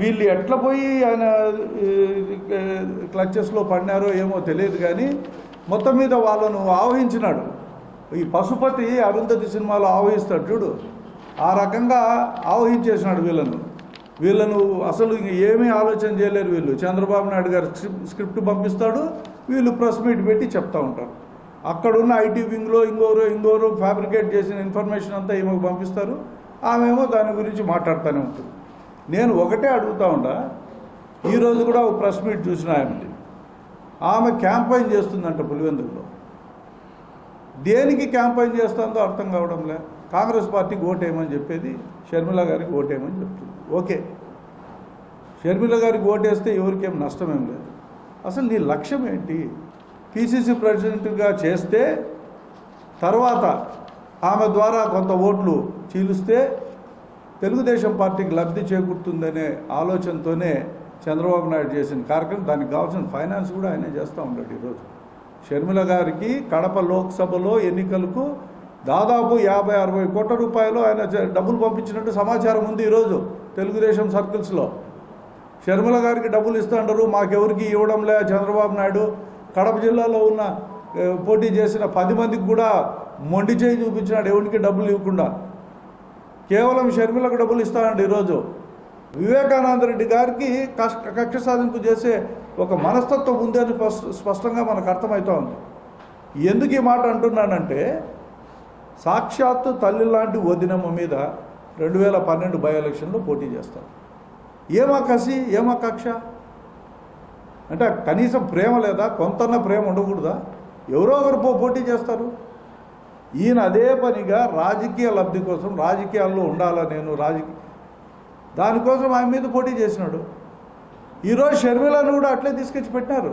వీళ్ళు ఎట్లా పోయి ఆయన క్లచెస్లో పడినారో ఏమో తెలియదు కానీ మొత్తం మీద వాళ్ళను ఆవహించినాడు. ఈ పశుపతి అరుంధతి సినిమాలో ఆవహిస్తాడు చూడు. ఆ రకంగా ఆవహించేసినాడు వీళ్ళను. వీళ్ళను అసలు ఏమీ ఆలోచన చేయలేరు వీళ్ళు. చంద్రబాబు నాయుడు గారు స్క్రిప్- స్క్రిప్ట్ పంపిస్తాడు వీళ్ళు ప్రెస్ మీట్ పెట్టి చెప్తా ఉంటారు. అక్కడున్న ఐటీ వింగ్లో ఇంకోరు ఇంకోరు ఫ్యాబ్రికేట్ చేసిన ఇన్ఫర్మేషన్ అంతా ఈమెకు పంపిస్తారు. ఆమెమో దాని గురించి మాట్లాడుతూనే ఉంటుంది. నేను ఒకటే అడుగుతా ఉండా ఈరోజు కూడా ఒక ప్రెస్ మీట్ చూసిన ఆమెది ఆమె క్యాంపైన్ చేస్తుందంట పులివెందుకులో. దేనికి క్యాంపైన్ చేస్తుందో అర్థం కావడంలే. కాంగ్రెస్ పార్టీకి ఓటేయమని చెప్పేది షర్మిల గారికి ఓటేయమని చెప్తుంది. ఓకే. షర్మిల గారికి ఓటేస్తే ఎవరికేం నష్టమేం లేదు. అసలు నీ లక్ష్యం ఏంటి? పిసిసి ప్రెసిడెంట్గా చేస్తే తర్వాత ఆమె ద్వారా కొంత ఓట్లు చీలిస్తే తెలుగుదేశం పార్టీకి లబ్ధి చేకూరుతుందనే ఆలోచనతోనే చంద్రబాబు నాయుడు చేసిన కార్యక్రమం దానికి కావాల్సిన ఫైనాన్స్ కూడా ఆయనే చేస్తూ ఉన్నాడు ఈరోజు. షర్మిల గారికి కడప లోక్సభలో ఎన్నికలకు దాదాపు యాభై అరవై కోట్ల రూపాయలు ఆయన డబ్బులు పంపించినట్టు సమాచారం ఉంది ఈరోజు తెలుగుదేశం సర్కిల్స్లో. షర్మిల గారికి డబ్బులు ఇస్తుంటారు మాకెవరికి ఇవ్వడంలే చంద్రబాబు నాయుడు. కడప జిల్లాలో ఉన్న పోటీ చేసిన పది మందికి కూడా మొండి చేయి చూపించినాడు ఎవరికి డబ్బులు ఇవ్వకుండా. కేవలం షర్మిలకు డబ్బులు ఇస్తానండి ఈరోజు. వివేకానంద రెడ్డి గారికి కష్ట కక్ష సాధింపు చేసే ఒక మనస్తత్వం ఉందని స్పష్ట- స్పష్టంగా మనకు అర్థమవుతా ఉంది. ఎందుకు ఈ మాట అంటున్నానంటే సాక్షాత్తు తల్లి లాంటి వదినమ్మ మీద రెండు వేల పన్నెండు బై ఎలక్షన్లో పోటీ చేస్తారు. ఏమా కసి ఏమా కక్ష? అంటే కనీసం ప్రేమ లేదా కొంతన్న ప్రేమ ఉండకూడదా? ఎవరో ఒకరు పో పోటీ చేస్తారు. ఈయన అదే పనిగా రాజకీయ లబ్ధి కోసం రాజకీయాల్లో ఉండాలా నేను రాజకీయ దానికోసం ఆయన మీద పోటీ చేసినాడు. ఈరోజు షర్మిలను కూడా అట్లే తీసుకొచ్చి పెట్టినారు.